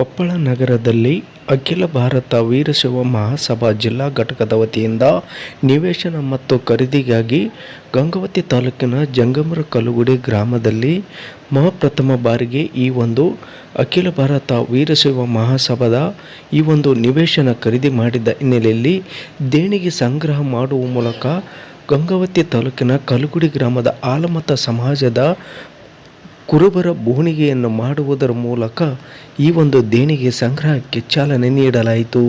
ಕೊಪ್ಪಳ ನಗರದಲ್ಲಿ ಅಖಿಲ ಭಾರತ ವೀರಶೈವ ಮಹಾಸಭಾ ಜಿಲ್ಲಾ ಘಟಕದ ವತಿಯಿಂದ ನಿವೇಶನ ಮತ್ತು ಖರೀದಿಗಾಗಿ ಗಂಗಾವತಿ ತಾಲೂಕಿನ ಜಂಗಮರ ಕಲುಗುಡಿ ಗ್ರಾಮದಲ್ಲಿ ಮಹಾಪ್ರಥಮ ಬಾರಿಗೆ ಈ ಒಂದು ಅಖಿಲ ಭಾರತ ವೀರಶೈವ ಮಹಾಸಭಾದ ಈ ಒಂದು ನಿವೇಶನ ಖರೀದಿ ಮಾಡಿದ ಹಿನ್ನೆಲೆಯಲ್ಲಿ ದೇಣಿಗೆ ಸಂಗ್ರಹ ಮಾಡುವ ಮೂಲಕ ಗಂಗಾವತಿ ತಾಲೂಕಿನ ಕಲುಗುಡಿ ಗ್ರಾಮದ ಆಲಮತ ಸಮಾಜದ ಕುರುಬರ ಬೋಣಿಗೆಯನ್ನು ಮಾಡುವುದರ ಮೂಲಕ ಈ ಒಂದು ದೇಣಿಗೆ ಸಂಗ್ರಹಕ್ಕೆ ಚಾಲನೆ ನೀಡಲಾಯಿತು.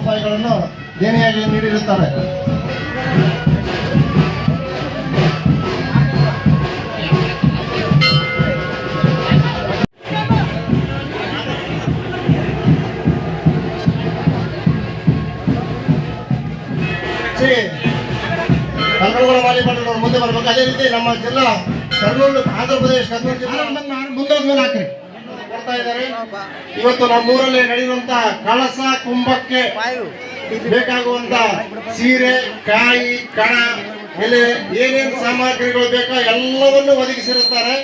ರೂಪಾಯಿಗಳನ್ನು ದೇಣಿಯಾಗಿ ನೀಡಿರುತ್ತಾರೆ. ಶ್ರೀ ವಾಲಿಬಾಲ್ ಮುಂದೆ ಬರ್ಬೇಕು. ಅದೇ ರೀತಿ ನಮ್ಮ ಜಿಲ್ಲಾ ಕರ್ನೂಲು ಆಂಧ್ರ ಪ್ರದೇಶ, ಕರ್ನೂಲು ಜಿಲ್ಲಾ ಮುಂದೋದ್ಮೇಲೆ ಹಾಕ್ರಿ. ಕೊಡ್ತಾ ಇದ್ದಾರೆ. ಇವತ್ತು ನಮ್ಮೂರಲ್ಲಿ ನಡೆಯುವಂತ ಕಳಸ ಕುಂಭಕ್ಕೆ ಬೇಕಾಗುವಂತ ಸೀರೆ, ಕಾಯಿ, ಕಣ, ಎಲೆ, ಏನೇನು ಸಾಮಗ್ರಿಗಳು ಬೇಕೋ ಎಲ್ಲವನ್ನು ಒದಗಿಸಿರುತ್ತಾರೆ.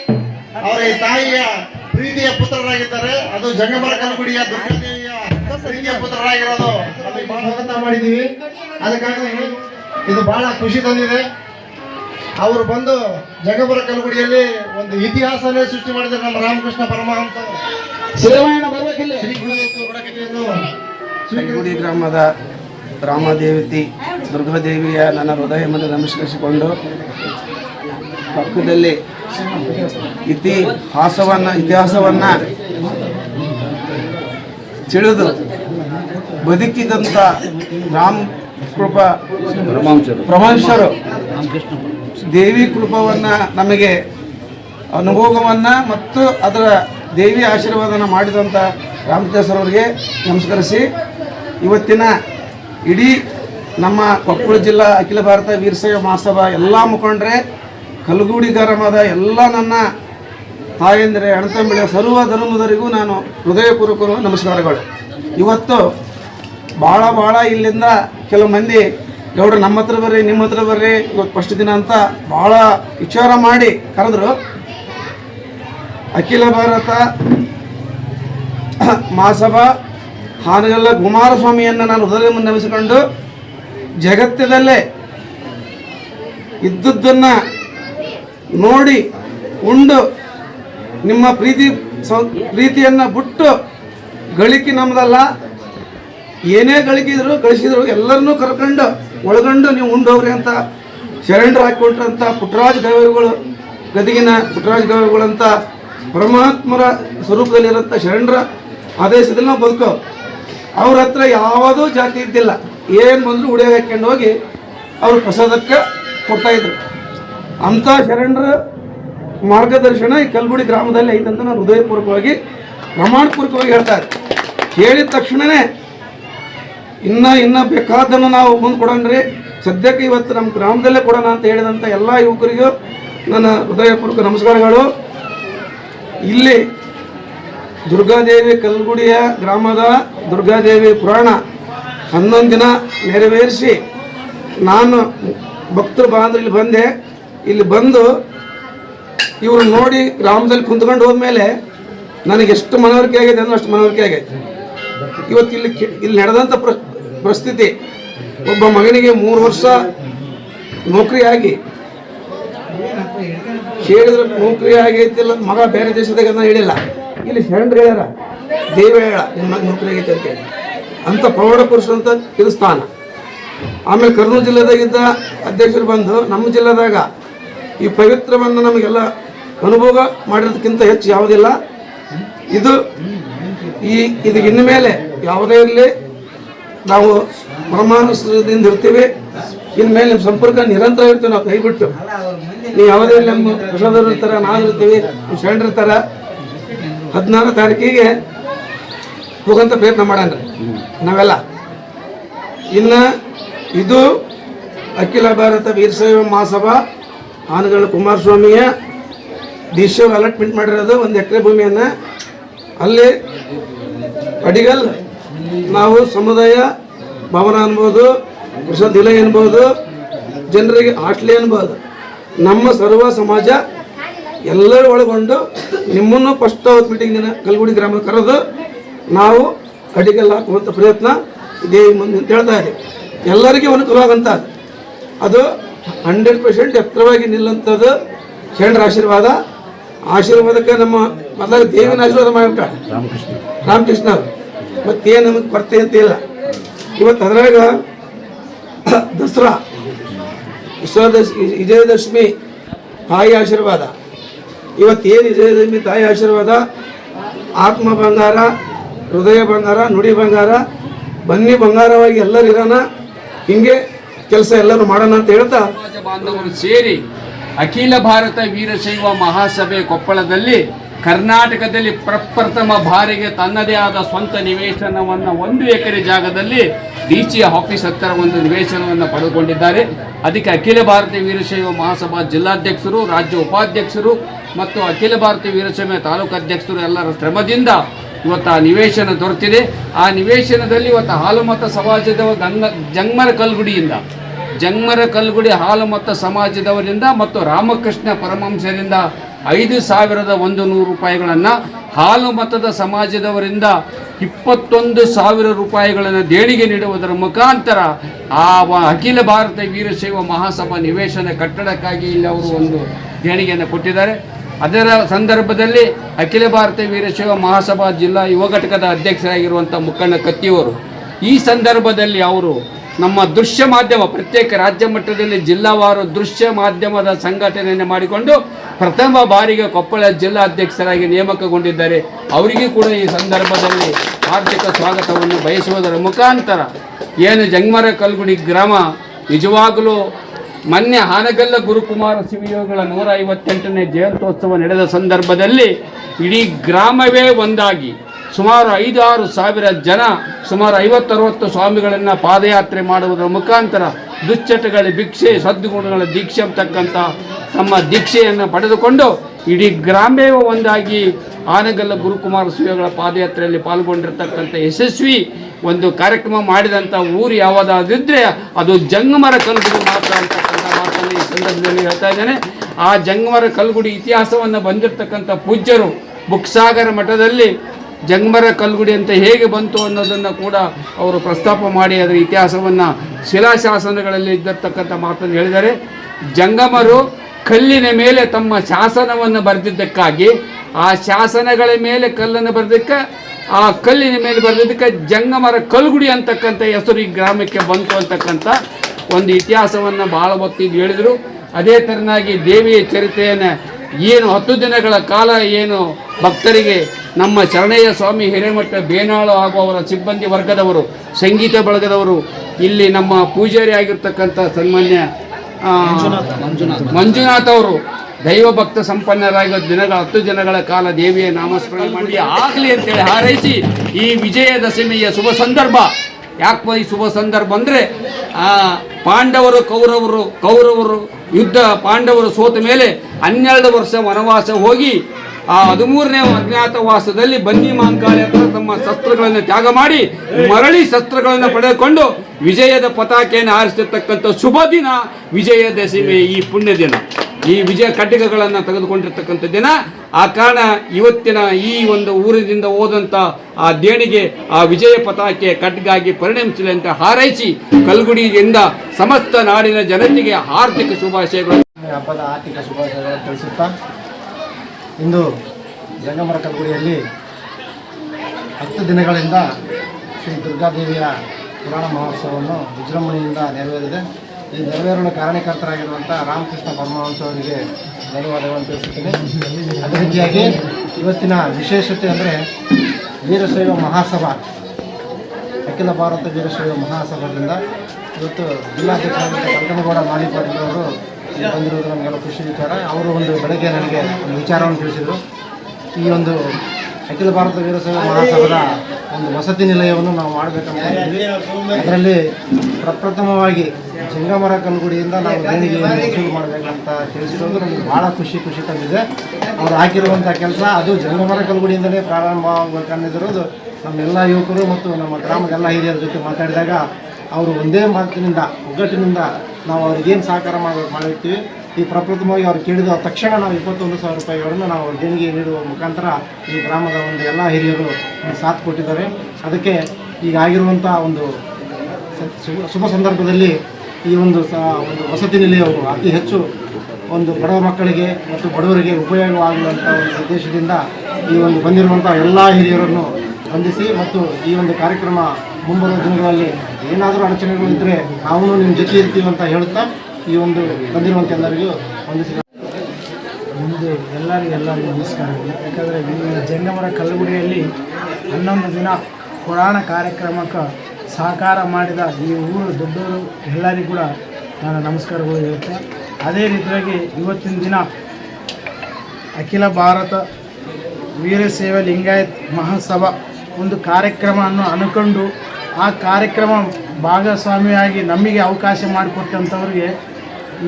ಅವರ ಈ ತಾಯಿಯ ಪ್ರೀತಿಯ ಪುತ್ರರಾಗಿದ್ದಾರೆ. ಅದು ಜಂಗಮರ ಕಲಗುಡಿಯ ದುರ್ಗಾದೇವಿಯ ಪ್ರೀತಿಯ ಪುತ್ರರಾಗಿರೋದು. ಅದಕ್ಕೆ ಸ್ವಾಗತ ಮಾಡಿದ್ದೀವಿ. ಅದಕ್ಕಾಗಿ ಇದು ಬಹಳ ಖುಷಿ ತಂದಿದೆ. ಅವರು ಬಂದು ಜಗಬರ ಕಲಗುಡಿಯಲ್ಲಿ ಒಂದು ಇತಿಹಾಸನೇ ಸೃಷ್ಟಿ ಮಾಡಿದ್ದಾರೆ ನಮ್ಮ ರಾಮಕೃಷ್ಣ ಪರಮಹಂಸ ಕಲ್ಗುಡಿ ಗ್ರಾಮದ ರಾಮದೇವತಿ ದುರ್ಗಾದೇವಿಯ ನನ್ನ ಹೃದಯವನ್ನು ನಮಸ್ಕರಿಸಿಕೊಂಡು ಪಕ್ಕದಲ್ಲಿ ಇತಿಹಾಸವನ್ನು ಇತಿಹಾಸವನ್ನು ತಿಳಿದು ಬದುಕಿದಂಥ ರಾಮ್ ಕೃಪಾ ಪ್ರಮಾಂಶರು ದೇವಿ ಕೃಪವನ್ನು ನಮಗೆ ಅನುಭೋಗವನ್ನು ಮತ್ತು ಅದರ ದೇವಿ ಆಶೀರ್ವಾದನ ಮಾಡಿದಂಥ ಅವರಿಗೆ ನಮಸ್ಕರಿಸಿ. ಇವತ್ತಿನ ಇಡೀ ನಮ್ಮ ಕೊಪ್ಪಳ ಜಿಲ್ಲಾ ಅಖಿಲ ಭಾರತ ವೀರಶೈವ ಮಹಾಸಭಾ ಎಲ್ಲ ಮುಖಂಡ್ರೆ ಕಲ್ಗುಡಿ ಗ್ರಾಮದ ಎಲ್ಲ ನನ್ನ ತಾಯಂದಿರೆ ಅಣ್ಣತಂಬಿಳೆ ಸರ್ವ ಧರ್ಮದವರಿಗೂ ನಾನು ಹೃದಯಪೂರ್ವಕ ನಮಸ್ಕಾರಗಳು. ಇವತ್ತು ಭಾಳ ಭಾಳ ಇಲ್ಲಿಂದ ಕೆಲವು ಮಂದಿ ಗೌಡ್ರು ನಮ್ಮ ಹತ್ರ ಬರ್ರಿ, ನಿಮ್ಮ ಹತ್ರ ಬರ್ರಿ, ಇವತ್ತು ಫಸ್ಟ್ ದಿನ ಅಂತ ಭಾಳ ವಿಚಾರ ಮಾಡಿ ಕರೆದ್ರು. ಅಖಿಲ ಭಾರತ ಮಹಾಸಭಾ ಹಾನಗಲ್ಲ ಕುಮಾರಸ್ವಾಮಿಯನ್ನು ನಾನು ಹೃದಯ ನಮಿಸಿಕೊಂಡು ಜಗತ್ತಿನಲ್ಲೇ ಇದ್ದದ್ದನ್ನು ನೋಡಿ ಉಂಡು ನಿಮ್ಮ ಪ್ರೀತಿ ಸೌ ಪ್ರೀತಿಯನ್ನು ಬಿಟ್ಟು ಗಳಿಕೆ ನಮ್ಮದಲ್ಲ ಏನೇ ಗಳಿಕಿದ್ರು ಗಳಿಸಿದ್ರು ಎಲ್ಲರನ್ನೂ ಕರ್ಕೊಂಡು ಒಳಗೊಂಡು ನೀವು ಉಂಡೋಗ್ರಿ ಅಂತ ಶರಣರು ಹಾಕಿಕೊಂಡ್ರಂಥ ಪುಟ್ಟರಾಜ ಗವಿಗಳು ಗದಗಿನ ಪುಟ್ಟರಾಜ ಗವಿಗಳಂತ ಪರಮಾತ್ಮರ ಸ್ವರೂಪದಲ್ಲಿರೋಂಥ ಶರಣರ ಆದೇಶದಲ್ಲಿ ನಾವು ಬದುಕೋ. ಅವ್ರ ಹತ್ರ ಯಾವುದೂ ಜಾತಿ ಇದ್ದಿಲ್ಲ. ಏನು ಬಂದರೂ ಉಡಿಯಾಗ ಹಾಕ್ಕೊಂಡು ಹೋಗಿ ಅವರು ಪ್ರಸಾದಕ್ಕೆ ಕೊಡ್ತಾಯಿದ್ರು ಅಂಥ ಶರಣರ ಮಾರ್ಗದರ್ಶನ ಈ ಕಲ್ಬುಡಿ ಗ್ರಾಮದಲ್ಲಿ ಐತಂತ ನಾನು ಹೃದಯಪೂರ್ವಕವಾಗಿ, ಪ್ರಮಾಣಪೂರ್ವಕವಾಗಿ ಹೇಳ್ತಾ ಇದ್ದೆ. ಹೇಳಿದ ತಕ್ಷಣವೇ ಇನ್ನ ಇನ್ನ ಬೇಕಾದನ್ನು ನಾವು ಮುಂದೆ ಕೊಡೋಣ್ರಿ. ಸದ್ಯಕ್ಕೆ ಇವತ್ತು ನಮ್ಮ ಗ್ರಾಮದಲ್ಲೇ ಕೊಡೋಣ ಅಂತ ಹೇಳಿದಂಥ ಎಲ್ಲ ಯುವಕರಿಗೂ ನನ್ನ ಹೃದಯಪೂರ್ವಕ ನಮಸ್ಕಾರಗಳು. ಇಲ್ಲಿ ದುರ್ಗಾದೇವಿ ಕಲ್ಗುಡಿಯ ಗ್ರಾಮದ ದುರ್ಗಾದೇವಿ ಪುರಾಣ ಹನ್ನೊಂದು ದಿನ ನೆರವೇರಿಸಿ ನಾನು ಭಕ್ತರು ಬಾಂದ್ರೆ ಇಲ್ಲಿ ಬಂದೆ. ಇಲ್ಲಿ ಬಂದು ಇವರು ನೋಡಿ ಗ್ರಾಮದಲ್ಲಿ ಕುಂತ್ಕೊಂಡು ಹೋದ್ಮೇಲೆ ನನಗೆ ಎಷ್ಟು ಮನವರಿಕೆ ಆಗೈತೆ ಅಂದ್ರೆ ಅಷ್ಟು ಮನವರಿಕೆ ಆಗೈತೆ. ಇವತ್ತು ಇಲ್ಲಿ ಇಲ್ಲಿ ನಡೆದಂಥ ಪ್ರ ಪರಿಸ್ಥಿತಿ, ಒಬ್ಬ ಮಗನಿಗೆ ಮೂರು ವರ್ಷ ನೌಕರಿಯಾಗಿ ಕೇಳಿದ್ರೆ ನೌಕರಿ ಆಗೈತಿಲ್ಲ ಮಗ ಬೇರೆ ದೇಶದಾಗ ಹೇಳಿಲ್ಲ. ಇಲ್ಲಿ ಶರಣರು ಹೇಳ್ಯಾರ, ದೇವ ಹೇಳ, ನಿಮ್ಮ ಮಗ ನೌಕರಿ ಆಗೈತೆ ಅಂತೇಳಿ ಅಂತ ಪ್ರೌಢ ಪುರುಷ ಅಂತ ಇದು ಸ್ಥಾನ ಆಮೇಲೆ ಕರ್ನೂಲು ಜಿಲ್ಲೆದಾಗಿದ್ದ ಅಧ್ಯಕ್ಷರು ಬಂದು ನಮ್ಮ ಜಿಲ್ಲೆದಾಗ ಈ ಪವಿತ್ರವನ್ನು ನಮಗೆಲ್ಲ ಅನುಭವ ಮಾಡಿರೋದಕ್ಕಿಂತ ಹೆಚ್ಚು ಯಾವುದಿಲ್ಲ. ಇದು ಈ, ಇದು ಇನ್ನು ಮೇಲೆ ಯಾವುದೇ ಇರಲಿ, ನಾವು ಪರಮಾನುಸರದಿಂದ ಇರ್ತೀವಿ. ಇನ್ಮೇಲೆ ನಿಮ್ಮ ಸಂಪರ್ಕ ನಿರಂತರ ಇರ್ತೀವಿ, ನಾವು ಕೈ ಬಿಟ್ಟು ನೀವು ಯಾವುದೇ ನಮ್ಮ ಪ್ರಸಾದರು ಇರ್ತಾರೆ ನಾವು ಇರ್ತೀವಿ ನಮ್ಮ ಹದಿನಾರು ತಾರೀಕಿಗೆ ಹೋಗಂತ ಪ್ರಯತ್ನ ಮಾಡೋಣ ನಾವೆಲ್ಲ. ಇನ್ನು ಇದು ಅಖಿಲ ಭಾರತ ವೀರಶೈವ ಮಹಾಸಭಾ ಆನಗಳ ಕುಮಾರಸ್ವಾಮಿಯ ಸ್ವಾಮಿಯ ಸಿ ಅಲಾಟ್ಮೆಂಟ್ ಮಾಡಿರೋದು ಒಂದು ಎಕರೆ ಭೂಮಿಯನ್ನು ಅಲ್ಲಿ ಅಡಿಗಲ್ ನಾವು ಸಮುದಾಯ ಭವನ ಅನ್ಬೋದು ಪ್ರಸಾದ್ ನಿಲಯ ಅನ್ಬೋದು, ಜನರಿಗೆ ಆಟ್ಲಿ ಅನ್ಬೋದು. ನಮ್ಮ ಸರ್ವ ಸಮಾಜ ಎಲ್ಲರೂ ಒಳಗೊಂಡು ನಿಮ್ಮನ್ನು ಫಸ್ಟ್ ಅವತ್ತು ಮೀಟಿಂಗಿನ ಕಲ್ಗುಡಿ ಗ್ರಾಮ ಕರೆದು ನಾವು ಅಡಿಗೆಲ್ಲ ಹಾಕುವಂಥ ಪ್ರಯತ್ನ ಇದೇ ಮುಂದೆ ಅಂತ ಹೇಳ್ತಾ ಇದೆ ಎಲ್ಲರಿಗೂ ಅನುಕೂಲವಾಗಂತ. ಅದು ಹಂಡ್ರೆಡ್ ಪರ್ಸೆಂಟ್ ಎತ್ತರವಾಗಿ ನಿಲ್ಲಂಥದ್ದು ಶರಣರ ಆಶೀರ್ವಾದ. ಆಶೀರ್ವಾದಕ್ಕೆ ನಮ್ಮ ಮೊದಲು ದೇವಿನ ಆಶೀರ್ವಾದ ಮಾಡಿಬಿಟ್ಟ. ರಾಮಕೃಷ್ಣ ರಾಮಕೃಷ್ಣ ಅವರು. ಮತ್ತೇನು ನಮಗೆ ಕೊರತೆ ಅಂತ ಇಲ್ಲ. ಇವತ್ತು ಅದರಾಗ ದಸರಾ. ವಿಶ್ವದಶ ವಿಜಯದಶಮಿ ತಾಯಿ ಆಶೀರ್ವಾದ. ಇವತ್ತೇನು ವಿಜಯದಶಮಿ ತಾಯಿ ಆಶೀರ್ವಾದ? ಆತ್ಮ ಬಂಗಾರ, ಹೃದಯ ಬಂಗಾರ, ನುಡಿ ಬಂಗಾರ, ಬನ್ನಿ ಬಂಗಾರವಾಗಿ ಎಲ್ಲರೂ ಇರೋಣ. ಹಿಂಗೆ ಕೆಲಸ ಎಲ್ಲರೂ ಮಾಡೋಣ ಅಂತ ಹೇಳ್ತಾ. ಬಾಂಧವರು ಸೇರಿ ಅಖಿಲ ಭಾರತ ವೀರಶೈವ ಮಹಾಸಭೆ ಕೊಪ್ಪಳದಲ್ಲಿ ಕರ್ನಾಟಕದಲ್ಲಿ ಪ್ರಪ್ರಥಮ ಬಾರಿಗೆ ತನ್ನದೇ ಆದ ಸ್ವಂತ ನಿವೇಶನವನ್ನು ಒಂದು ಎಕರೆ ಜಾಗದಲ್ಲಿ ಡಿ ಸಿ ಆಫೀಸ್ ಹತ್ತಿರ ಒಂದು ನಿವೇಶನವನ್ನು ಪಡೆದುಕೊಂಡಿದ್ದಾರೆ. ಅದಕ್ಕೆ ಅಖಿಲ ಭಾರತೀಯ ವೀರಶೈವ ಮಹಾಸಭಾ ಜಿಲ್ಲಾಧ್ಯಕ್ಷರು, ರಾಜ್ಯ ಉಪಾಧ್ಯಕ್ಷರು ಮತ್ತು ಅಖಿಲ ಭಾರತೀಯ ವೀರಶೈವ ತಾಲೂಕು ಅಧ್ಯಕ್ಷರು ಎಲ್ಲರ ಶ್ರಮದಿಂದ ಇವತ್ತು ಆ ನಿವೇಶನ ದೊರೆತಿದೆ. ಆ ನಿವೇಶನದಲ್ಲಿ ಇವತ್ತು ಹಾಲುಮತ ಸಮಾಜದ ಗಂಗ, ಜಂಗಮರ ಕಲ್ಗುಡಿಯಿಂದ, ಜಂಗಮರ ಕಲ್ಗುಡಿ ಹಾಲುಮತ ಸಮಾಜದವರಿಂದ ಮತ್ತು ರಾಮಕೃಷ್ಣ ಪರಮಹಂಸರಿಂದ ಐದು ಸಾವಿರದ ಒಂದು ನೂರು ರೂಪಾಯಿಗಳನ್ನು ಹಾಲು ಮತದ ಸಮಾಜದವರಿಂದ ಇಪ್ಪತ್ತೊಂದು ಸಾವಿರ ರೂಪಾಯಿಗಳನ್ನು ದೇಣಿಗೆ ನೀಡುವುದರ ಮುಖಾಂತರ ಆ ಅಖಿಲ ಭಾರತ ವೀರಶೈವ ಮಹಾಸಭಾ ನಿವೇಶನ ಕಟ್ಟಡಕ್ಕಾಗಿ ಇಲ್ಲಿ ಅವರು ಒಂದು ದೇಣಿಗೆಯನ್ನು ಕೊಟ್ಟಿದ್ದಾರೆ. ಅದರ ಸಂದರ್ಭದಲ್ಲಿ ಅಖಿಲ ಭಾರತ ವೀರಶೈವ ಮಹಾಸಭಾ ಜಿಲ್ಲಾ ಯುವ ಘಟಕದ ಅಧ್ಯಕ್ಷರಾಗಿರುವಂಥ ಮುಖಂಡ ಕತ್ತಿಯವರು ಈ ಸಂದರ್ಭದಲ್ಲಿ ಅವರು ನಮ್ಮ ದೃಶ್ಯ ಮಾಧ್ಯಮ, ಪ್ರತ್ಯೇಕ ರಾಜ್ಯ ಮಟ್ಟದಲ್ಲಿ ಜಿಲ್ಲಾವಾರು ದೃಶ್ಯ ಮಾಧ್ಯಮದ ಸಂಘಟನೆಯನ್ನು ಮಾಡಿಕೊಂಡು ಪ್ರಥಮ ಬಾರಿಗೆ ಕೊಪ್ಪಳ ಜಿಲ್ಲಾಧ್ಯಕ್ಷರಾಗಿ ನೇಮಕಗೊಂಡಿದ್ದಾರೆ. ಅವರಿಗೂ ಕೂಡ ಈ ಸಂದರ್ಭದಲ್ಲಿ ಆರ್ಥಿಕ ಸ್ವಾಗತವನ್ನು ಬಯಸುವುದರ ಮುಖಾಂತರ ಏನು ಜಂಗ್ಮರ ಕಲ್ಗುಡಿ ಗ್ರಾಮ, ನಿಜವಾಗಲೂ ಮೊನ್ನೆ ಹಾನಗಲ್ಲ ಗುರುಕುಮಾರ ಶಿವಯೋಗಿಗಳ ನೂರ ಐವತ್ತೆಂಟನೇ ಜಯಂತ್ಯೋತ್ಸವ ನಡೆದ ಸಂದರ್ಭದಲ್ಲಿ ಇಡೀ ಗ್ರಾಮವೇ ಒಂದಾಗಿ ಸುಮಾರು ಐದು ಆರು ಸಾವಿರ ಜನ, ಸುಮಾರು ಐವತ್ತರವತ್ತು ಸ್ವಾಮಿಗಳನ್ನು ಪಾದಯಾತ್ರೆ ಮಾಡುವುದರ ಮುಖಾಂತರ ದುಶ್ಚಟಗಳ ಭಿಕ್ಷೆ, ಸದ್ಗುಣಗಳ ದೀಕ್ಷೆ ಅಂತಕ್ಕಂಥ ತಮ್ಮ ದೀಕ್ಷೆಯನ್ನು ಪಡೆದುಕೊಂಡು ಇಡೀ ಗ್ರಾಮವೇ ಒಂದಾಗಿ ಆನಗಲ್ಲ ಗುರುಕುಮಾರ ಸ್ವಾಮಿಗಳ ಪಾದಯಾತ್ರೆಯಲ್ಲಿ ಪಾಲ್ಗೊಂಡಿರ್ತಕ್ಕಂಥ ಯಶಸ್ವಿ ಒಂದು ಕಾರ್ಯಕ್ರಮ ಮಾಡಿದಂಥ ಊರು ಯಾವುದಾದ್ರೆ ಅದು ಜಂಗಮರ ಕಲ್ಗುಡಿ ಮಾತ್ರ ಅಂತಕ್ಕಂಥ ಮಾತನ್ನು ಈ ಸಂದರ್ಭದಲ್ಲಿ ಹೇಳ್ತಾ ಇದ್ದೇನೆ. ಆ ಜಂಗಮರ ಕಲ್ಗುಡಿ ಇತಿಹಾಸವನ್ನು ಬಂದಿರತಕ್ಕಂಥ ಪೂಜ್ಯರು ಬುಕ್ಸಾಗರ ಮಠದಲ್ಲಿ ಜಂಗಮರ ಕಲ್ಗುಡಿ ಅಂತ ಹೇಗೆ ಬಂತು ಅನ್ನೋದನ್ನು ಕೂಡ ಅವರು ಪ್ರಸ್ತಾಪ ಮಾಡಿ ಅದರ ಇತಿಹಾಸವನ್ನು ಶಿಲಾಶಾಸನಗಳಲ್ಲಿ ಇದ್ದಿರ್ತಕ್ಕಂಥ ಮಾತನ್ನು ಹೇಳಿದ್ದಾರೆ. ಜಂಗಮರು ಕಲ್ಲಿನ ಮೇಲೆ ತಮ್ಮ ಶಾಸನವನ್ನು ಬರೆದಿದ್ದಕ್ಕಾಗಿ, ಆ ಶಾಸನಗಳ ಮೇಲೆ ಕಲ್ಲನ್ನು ಬರೆದಕ್ಕೆ ಆ ಕಲ್ಲಿನ ಮೇಲೆ ಬರೆದಿದ್ದಕ್ಕೆ ಜಂಗಮರ ಕಲ್ಗುಡಿ ಅಂತಕ್ಕಂಥ ಹೆಸರು ಈ ಗ್ರಾಮಕ್ಕೆ ಬಂತು ಅಂತಕ್ಕಂಥ ಒಂದು ಇತಿಹಾಸವನ್ನು ಭಾಳ ಹೊತ್ತಿದ್ದು ಹೇಳಿದರು. ಅದೇ ಥರನಾಗಿ ದೇವಿಯ ಚರಿತ್ರೆಯನ್ನು ಏನು ಹತ್ತು ದಿನಗಳ ಕಾಲ ಏನು ಭಕ್ತರಿಗೆ ನಮ್ಮ ಶರಣಯ್ಯ ಸ್ವಾಮಿ ಹಿರೇಮಠ ಬೇನಾಳು ಹಾಗೂ ಅವರ ಸಿಬ್ಬಂದಿ ವರ್ಗದವರು ಸಂಗೀತ ಬಳಗದವರು ಇಲ್ಲಿ ನಮ್ಮ ಪೂಜಾರಿ ಆಗಿರ್ತಕ್ಕಂಥ ಸನ್ಮಾನ್ಯ ಮಂಜುನಾಥ್. ಅವರು ದೈವ ಭಕ್ತ ಸಂಪನ್ನರಾಗಿ ದಿನಗಳ ಹತ್ತು ದಿನಗಳ ಕಾಲ ದೇವಿಯ ನಾಮಸ್ಮರಣೆ ಮಾಡಿ ಆಗಲಿ ಅಂತೇಳಿ ಹಾರೈಸಿ ಈ ವಿಜಯದಶಮಿಯ ಶುಭ ಸಂದರ್ಭ. ಯಾಕೆ ಈ ಶುಭ ಸಂದರ್ಭ ಅಂದರೆ ಆ ಪಾಂಡವರು ಕೌರವರು ಕೌರವರು ಯುದ್ಧ ಪಾಂಡವರು ಸೋತ ಮೇಲೆ ಹನ್ನೆರಡು ವರ್ಷ ವನವಾಸ ಹೋಗಿ ಆ ಹದಿಮೂರನೇ ಅಜ್ಞಾತವಾಸದಲ್ಲಿ ಬನ್ನಿ ಮಾಂಕಾಳಿ ಹತ್ರ ತಮ್ಮ ಶಸ್ತ್ರಗಳನ್ನು ತ್ಯಾಗ ಮಾಡಿ, ಮರಳಿ ಶಸ್ತ್ರಗಳನ್ನು ಪಡೆದುಕೊಂಡು ವಿಜಯದ ಪತಾಕೆಯನ್ನು ಹಾರಿಸಿರ್ತಕ್ಕಂಥ ಶುಭ ದಿನ ವಿಜಯದಶಮಿ ಈ ಪುಣ್ಯ ದಿನ. ಈ ವಿಜಯ ಖಡ್ಗಗಳನ್ನು ತೆಗೆದುಕೊಂಡಿರ್ತಕ್ಕಂಥ ದಿನ. ಆ ಕಾರಣ ಇವತ್ತಿನ ಈ ಒಂದು ಊರಿನಿಂದ ಹೋದಂಥ ಆ ದೇಣಿಗೆ ಆ ವಿಜಯ ಪತಾಕೆ ಕಟ್ಟಿಗಾಗಿ ಪರಿಣಮಿಸಲಿ ಅಂತ ಹಾರೈಸಿ, ಕಲ್ಗುಡಿಯಿಂದ ಸಮಸ್ತ ನಾಡಿನ ಜನತೆಗೆ ಆರ್ಥಿಕ ಶುಭಾಶಯಗಳು. ಹಬ್ಬದ ಆರ್ಥಿಕ ಶುಭಾಶಯಗಳನ್ನು ತಿಳಿಸುತ್ತಾ ಇಂದು ಜಂಗಮರ ಕಲ್ಗುಡಿಯಲ್ಲಿ ಹತ್ತು ದಿನಗಳಿಂದ ಶ್ರೀ ದುರ್ಗಾದೇವಿಯ ಪುರಾಣ ಮಹೋತ್ಸವವನ್ನು ವಿಜೃಂಭಣೆಯಿಂದ ನೆರವೇರಿದೆ. ಈ ನೆರವೇರಲು ಕಾರಣಕರ್ತರಾಗಿರುವಂಥ ರಾಮಕೃಷ್ಣ ಪರಮಹಂಸ ಅವರಿಗೆ ಧನ್ಯವಾದಗಳನ್ನು ತಿಳಿಸುತ್ತೇನೆ. ಅದೇ ರೀತಿಯಾಗಿ ಇವತ್ತಿನ ವಿಶೇಷತೆ ಅಂದರೆ ವೀರಶೈವ ಮಹಾಸಭಾ, ಅಖಿಲ ಭಾರತ ವೀರಶೈವ ಮಹಾಸಭಾದಿಂದ ಇವತ್ತು ಜಿಲ್ಲಾಧ್ಯಕ್ಷರಾದಂಥ ಕಂಕನಗೌಡ ಮಾಲಿಪಾಟೀಲ್ ಅವರು ಇಲ್ಲಿ ಬಂದಿರುವುದು ನಮಗೆಲ್ಲ ಖುಷಿ ವಿಚಾರ. ಅವರು ಒಂದು ಬೆಳಗ್ಗೆ ನನಗೆ ಒಂದು ವಿಚಾರವನ್ನು ತಿಳಿಸಿದರು. ಈ ಒಂದು ಅಖಿಲ ಭಾರತ ವೀರಶೈವ ಮಹಾಸಭದ ಒಂದು ವಸತಿ ನಿಲಯವನ್ನು ನಾವು ಮಾಡಬೇಕಂತ ಅದರಲ್ಲಿ ಪ್ರಪ್ರಥಮವಾಗಿ ಜಂಗಮರ ಕಲ್ಗುಡಿಯಿಂದ ನಾವು ದೇಣಿಗೆಯನ್ನು ವಸೂಲು ಮಾಡಬೇಕಂತ ತಿಳಿಸಿರೋದು ನಮಗೆ ಭಾಳ ಖುಷಿ ಖುಷಿ ತಂದಿದೆ. ಅವರು ಹಾಕಿರುವಂಥ ಕೆಲಸ ಅದು ಜಂಗಮರ ಕಲ್ಗುಡಿಯಿಂದಲೇ ಪ್ರಾರಂಭ ಆಗಬೇಕನ್ನೋದಿರೋದು ನಮ್ಮೆಲ್ಲ ಯುವಕರು ಮತ್ತು ನಮ್ಮ ಗ್ರಾಮದ ಎಲ್ಲ ಹಿರಿಯರ ಜೊತೆ ಮಾತಾಡಿದಾಗ ಅವರು ಒಂದೇ ಮಾತಿನಿಂದ, ಒಗ್ಗಟ್ಟಿನಿಂದ ನಾವು ಅವ್ರಿಗೇನು ಸಹಕಾರ ಮಾಡಬೇಕು ಮಾಡಿರ್ತೀವಿ. ಈ ಪ್ರಪ್ರಥಮವಾಗಿ ಅವ್ರು ಕೇಳಿದ ತಕ್ಷಣ ನಾವು ಇಪ್ಪತ್ತೊಂದು ಸಾವಿರ ರೂಪಾಯಿಗಳನ್ನು ನಾವು ದೇಣಿಗೆ ನೀಡುವ ಮುಖಾಂತರ ಈ ಗ್ರಾಮದ ಒಂದು ಎಲ್ಲ ಹಿರಿಯರು ಸಾಥ್ ಕೊಟ್ಟಿದ್ದಾರೆ. ಅದಕ್ಕೆ ಈಗ ಆಗಿರುವಂಥ ಒಂದು ಶುಭ- ಸಂದರ್ಭದಲ್ಲಿ ಈ ಒಂದು ಒಂದು ವಸತಿ ನಿಲಯವು ಅತಿ ಹೆಚ್ಚು ಒಂದು ಬಡವ ಮಕ್ಕಳಿಗೆ ಮತ್ತು ಬಡವರಿಗೆ ಉಪಯೋಗವಾಗುವಂಥ ಒಂದು ಉದ್ದೇಶದಿಂದ ಈ ಒಂದು ಬಂದಿರುವಂಥ ಎಲ್ಲ ಹಿರಿಯರನ್ನು ವಂದಿಸಿ ಮತ್ತು ಈ ಒಂದು ಕಾರ್ಯಕ್ರಮ ಮುಂಬರುವ ದಿನಗಳಲ್ಲಿ ಏನಾದರೂ ಅಡಚಣೆಗಳು ಇದ್ದರೆ ನಾವು ನಿಮ್ಮ ಜೊತೆ ಇರ್ತೀವಿ ಅಂತ ಹೇಳುತ್ತಾ ಈ ಒಂದು ಬಂದಿರುವಂಥ ಎಲ್ಲರಿಗೂ ಒಂದು ಮುಂದೆ ಎಲ್ಲರಿಗೂ ಎಲ್ಲರಿಗೂ ನಮಸ್ಕಾರ. ಯಾಕಂದರೆ ಈ ಜಂಗಮರ ಕಲ್ಲುಗುಡಿಯಲ್ಲಿ ಹನ್ನೊಂದು ದಿನ ಪುರಾಣ ಕಾರ್ಯಕ್ರಮಕ್ಕೆ ಸಹಕಾರ ಮಾಡಿದ ಈ ಊರು ದೊಡ್ಡವರು ಎಲ್ಲರಿಗೂ ಕೂಡ ನಾನು ನಮಸ್ಕಾರಗಳು ಹೇಳುತ್ತೆ ಅದೇ ರೀತಿಯಾಗಿ ಇವತ್ತಿನ ದಿನ ಅಖಿಲ ಭಾರತ ವೀರಶೈವ ಲಿಂಗಾಯತ್ ಮಹಾಸಭಾ ಒಂದು ಕಾರ್ಯಕ್ರಮವನ್ನು ಅನ್ಕೊಂಡು ಆ ಕಾರ್ಯಕ್ರಮ ಭಾಗಸ್ವಾಮಿಯಾಗಿ ನಮಗೆ ಅವಕಾಶ ಮಾಡಿಕೊಟ್ಟಂಥವ್ರಿಗೆ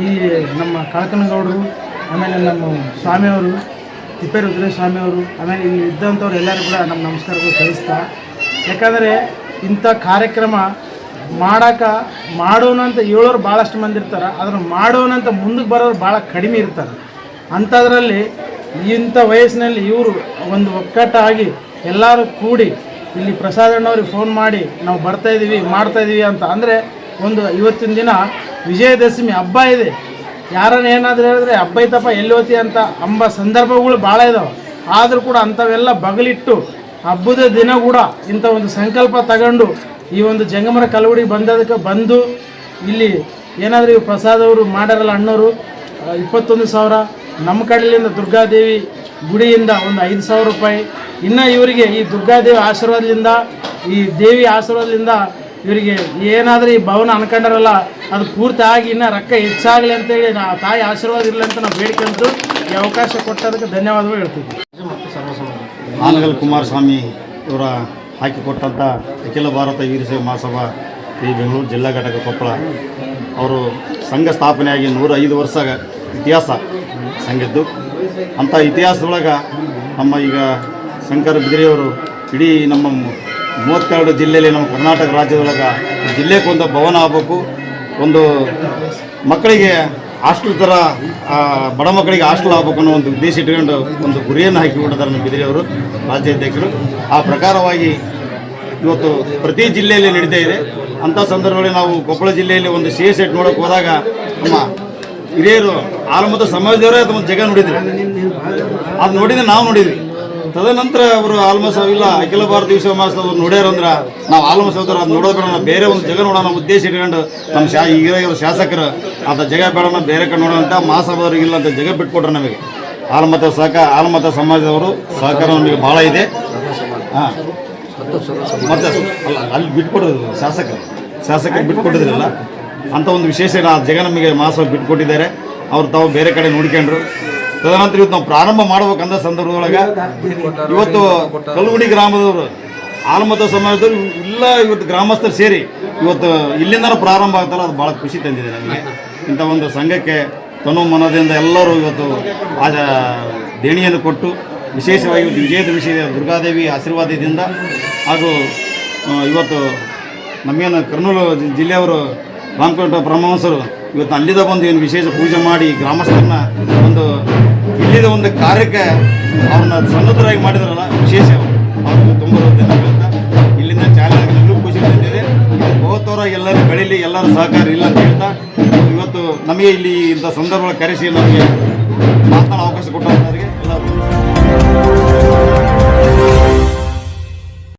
ಈ ನಮ್ಮ ಕಳಕನಗೌಡರು, ಆಮೇಲೆ ನಮ್ಮ ಸ್ವಾಮಿಯವರು ತಿಪ್ಪೇರುದ್ರ ಸ್ವಾಮಿಯವರು ಆಮೇಲೆ ಇಲ್ಲಿ ಇದ್ದಂಥವ್ರು ಎಲ್ಲರೂ ಕೂಡ ನಮ್ಮ ನಮಸ್ಕಾರಗಳು ತಿಳಿಸ್ತಾ ಯಾಕಂದರೆ ಇಂಥ ಕಾರ್ಯಕ್ರಮ ಮಾಡೋಕೆ ಮಾಡೋನಂತ ಹೇಳೋರು ಭಾಳಷ್ಟು ಮಂದಿ ಇರ್ತಾರೆ ಅದನ್ನು ಮಾಡೋನಂತ ಮುಂದಕ್ಕೆ ಬರೋರು ಭಾಳ ಕಡಿಮೆ ಇರ್ತಾರೆ. ಅಂಥದ್ರಲ್ಲಿ ಇಂಥ ವಯಸ್ಸಿನಲ್ಲಿ ಇವರು ಒಂದು ಒಕ್ಕಟ್ಟಾಗಿ ಎಲ್ಲರೂ ಕೂಡಿ ಇಲ್ಲಿ ಪ್ರಸಾದಣ್ಣವ್ರಿಗೆ ಫೋನ್ ಮಾಡಿ, ನಾವು ಬರ್ತಾ ಇದ್ದೀವಿ ಮಾಡ್ತಾ ಇದ್ದೀವಿ ಅಂತ. ಅಂದರೆ ಒಂದು ಇವತ್ತಿನ ದಿನ ವಿಜಯದಶಮಿ ಹಬ್ಬ ಇದೆ. ಯಾರನ್ನ ಏನಾದರೂ ಹೇಳಿದ್ರೆ, ಹಬ್ಬ ಐತಪ್ಪ, ಎಲ್ಲಿ ಹೋತಿ ಅಂತ ಅಂಬ ಸಂದರ್ಭಗಳು ಭಾಳ ಇದಾವೆ. ಆದರೂ ಕೂಡ ಅಂಥವೆಲ್ಲ ಬಗಲಿಟ್ಟು, ಹಬ್ಬದ ದಿನ ಕೂಡ ಇಂಥ ಒಂದು ಸಂಕಲ್ಪ ತಗೊಂಡು, ಈ ಒಂದು ಜಂಗಮರ ಕಲವಡಿಗೆ ಬಂದದಕ್ಕೆ ಬಂದು, ಇಲ್ಲಿ ಏನಾದರೂ ಇವು ಪ್ರಸಾದ್ ಅವರು ಮಾಡ್ಯಾರಲ್ಲ ಅಣ್ಣವರು ಇಪ್ಪತ್ತೊಂದು ಸಾವಿರ, ನಮ್ಮ ಕಡೆಯಿಂದ ದುರ್ಗಾದೇವಿ ಗುಡಿಯಿಂದ ಒಂದು ಐದು ಸಾವಿರ ರೂಪಾಯಿ ಇನ್ನು ಇವರಿಗೆ ಈ ದುರ್ಗಾದೇವಿ ಆಶೀರ್ವಾದದಿಂದ, ಈ ದೇವಿ ಆಶೀರ್ವಾದದಿಂದ ಇವರಿಗೆ ಏನಾದರೂ ಈ ಭವನ ಅನ್ಕೊಂಡಿರಲ್ಲ, ಅದು ಪೂರ್ತಿ ಆಗಿ ಇನ್ನೂ ರೊಕ್ಕ ಹೆಚ್ಚಾಗಲಿ ಅಂತೇಳಿ ನಾ ತಾಯಿ ಆಶೀರ್ವಾದ ಇರಲಿ ಅಂತ ನಾವು ಬೇಡ್ಕೊಂಡು ಈ ಅವಕಾಶ ಕೊಟ್ಟದಕ್ಕೆ ಧನ್ಯವಾದಗಳು ಹೇಳ್ತೀವಿ ಆನಗಲ್ ಕುಮಾರಸ್ವಾಮಿ ಇವರ ಹಾಕಿಕೊಟ್ಟಂಥ ಅಖಿಲ ಭಾರತ ವೀರಶೈವ ಮಹಾಸಭಾ ಈ ಬೆಂಗಳೂರು ಜಿಲ್ಲಾ ಘಟಕ ಕೊಪ್ಪಳ. ಅವರು ಸಂಘ ಸ್ಥಾಪನೆಯಾಗಿ ನೂರ ಐದು ವರ್ಷ ಇತಿಹಾಸ ಸಂಘದ್ದು. ಅಂಥ ಇತಿಹಾಸದೊಳಗೆ ನಮ್ಮ ಈಗ ಶಂಕರ ಬಿದ್ರಿಯವರು ಇಡೀ ನಮ್ಮ ಮೂವತ್ತೆರಡು ಜಿಲ್ಲೆಯಲ್ಲಿ ನಮ್ಮ ಕರ್ನಾಟಕ ರಾಜ್ಯದೊಳಗೆ ಜಿಲ್ಲೆಗೆ ಒಂದು ಭವನ ಆಗಬೇಕು. ಒಂದು ಮಕ್ಕಳಿಗೆ ಹಾಸ್ಟೆಲ್ ಥರ ಬಡ ಮಕ್ಕಳಿಗೆ ಹಾಸ್ಟೆಲ್ ಆಗಬೇಕು ಅನ್ನೋ ಒಂದು ಉದ್ದೇಶ ಇಟ್ಕೊಂಡು ಒಂದು ಗುರಿಯನ್ನು ಹಾಕಿಕೊಂಡಿದ್ದಾರೆ ನಮ್ಮ ಬಿದಿರೆಯವರು ರಾಜ್ಯ ಅಧ್ಯಕ್ಷರು. ಆ ಪ್ರಕಾರವಾಗಿ ಇವತ್ತು ಪ್ರತಿ ಜಿಲ್ಲೆಯಲ್ಲಿ ನಡೀತಾ ಇದೆ. ಅಂಥ ಸಂದರ್ಭದಲ್ಲಿ ನಾವು ಕೊಪ್ಪಳ ಜಿಲ್ಲೆಯಲ್ಲಿ ಒಂದು ಸಿ ಎಸ್ ಎಟ್ ನೋಡೋಕೆ ಹೋದಾಗ ನಮ್ಮ ಹಿರಿಯರು ಆಲಮದ ಸಮಾಜದವರೇ ಅದೊಂದು ಜಗ ನೋಡಿದ್ರು. ಅದು ನೋಡಿದ್ರೆ ನಾವು ನೋಡಿದ್ವಿ. ತದನಂತರ ಅವರು ಆಲ್ಮೋಸ್ಟ್ ಇಲ್ಲ ಅಖಿಲ ಭಾರತ ವಿಶ್ವ ಮಹಾಸಭಾ ನೋಡ್ಯಾರಂದ್ರೆ ನಾವು ಆಲ್ಮೋಸ್ಟ್ ಹೋದ್ರೆ ಅದು ನೋಡೋದು ಬೇರೆ ಒಂದು ಜಗ ನೋಡೋಣ ಉದ್ದೇಶ ಇಟ್ಕೊಂಡು ನಮ್ಮ ಶಾ, ಈಗಿರೋ ಶಾಸಕರು ಅಂತ ಜಗ ಬೇಡ ನಾವು ಬೇರೆ ಕಡೆ ನೋಡೋಣ ಅಂತ ಮಹಾಸಭಾದವ್ರಿಗೆ ಇಲ್ಲ ಅಂತ ಜಗ ಬಿಟ್ಕೊಟ್ರೆ ನಮಗೆ. ಆಲ್ಮತ ಸಹಕಾರ ಆಲ್ಮತ ಸಮಾಜದವರು ಸಹಕಾರ ನಮಗೆ ಭಾಳ ಇದೆ. ಹಾಂ. ಮತ್ತೆ ಅಲ್ಲ, ಅಲ್ಲಿ ಬಿಟ್ಕೊಡೋದು ಶಾಸಕರು. ಶಾಸಕರು ಬಿಟ್ಕೊಟ್ಟಿದ್ರಲ್ಲ, ಅಂತ ಒಂದು ವಿಶೇಷ ಜಗ ನಮಗೆ ಮಹಾಸಭೆ ಬಿಟ್ಕೊಟ್ಟಿದ್ದಾರೆ. ಅವ್ರು ತಾವು ಬೇರೆ ಕಡೆ ನೋಡಿಕೊಂಡ್ರು. ತದನಂತರ ಇವತ್ತು ನಾವು ಪ್ರಾರಂಭ ಮಾಡ್ಬೇಕಂದ ಸಂದರ್ಭದೊಳಗೆ ಇವತ್ತು ಕಲ್ಗುಡಿ ಗ್ರಾಮದವರು ಆಲಮತ ಸಮಾಜದವರು ಎಲ್ಲ ಇವತ್ತು ಗ್ರಾಮಸ್ಥರು ಸೇರಿ ಇವತ್ತು ಇಲ್ಲಿಂದ ಪ್ರಾರಂಭ ಆಗ್ತಲ್ಲ, ಅದು ಭಾಳ ಖುಷಿ ತಂದಿದೆ ನಮಗೆ. ಇಂಥ ಒಂದು ಸಂಘಕ್ಕೆ ತನು ಮನದಿಂದ ಎಲ್ಲರೂ ಇವತ್ತು ಆ ದೇಣಿಯನ್ನು ಕೊಟ್ಟು, ವಿಶೇಷವಾಗಿ ಇವತ್ತು ವಿಜಯದ ವಿಷಯ ದುರ್ಗಾದೇವಿ ಆಶೀರ್ವಾದದಿಂದ ಹಾಗೂ ಇವತ್ತು ನಮಗೇನು ಕರ್ನೂಲು ಜಿಲ್ಲೆಯವರು ರಾಮಕೋಟ ಬ್ರಹ್ಮವಂಸರು ಇವತ್ತು ಅಲ್ಲಿದ ಒಂದು ಏನು ವಿಶೇಷ ಪೂಜೆ ಮಾಡಿ ಗ್ರಾಮಸ್ಥರನ್ನ ಒಂದು ಇಲ್ಲಿದ ಒಂದು ಕಾರ್ಯಕ್ಕೆ ಅವ್ರನ್ನ ಸನ್ನದ್ಧರಾಗಿ ಮಾಡಿದ್ರಲ್ಲ, ವಿಶೇಷ ಅವ್ರನ್ನ ತುಂಬ ಇಲ್ಲಿಂದ ಚಾಲನೆ ಎಲ್ಲರೂ ಖುಷಿ ಬಂದಿದೆ ಹೋಗ್ತವ್ರ ಎಲ್ಲರೂ ಬೆಳೀಲಿ, ಎಲ್ಲರೂ ಸಹಕಾರ ಇಲ್ಲ ಅಂತ ಹೇಳ್ತಾ, ಇವತ್ತು ನಮಗೆ ಇಲ್ಲಿ ಇಂಥ ಸಂದರ್ಭ ಕರೆಸಿ ನಮಗೆ ಮಾತನಾಡೋ ಅವಕಾಶ ಕೊಟ್ಟಂಥವ್ರಿಗೆ ಎಲ್ಲ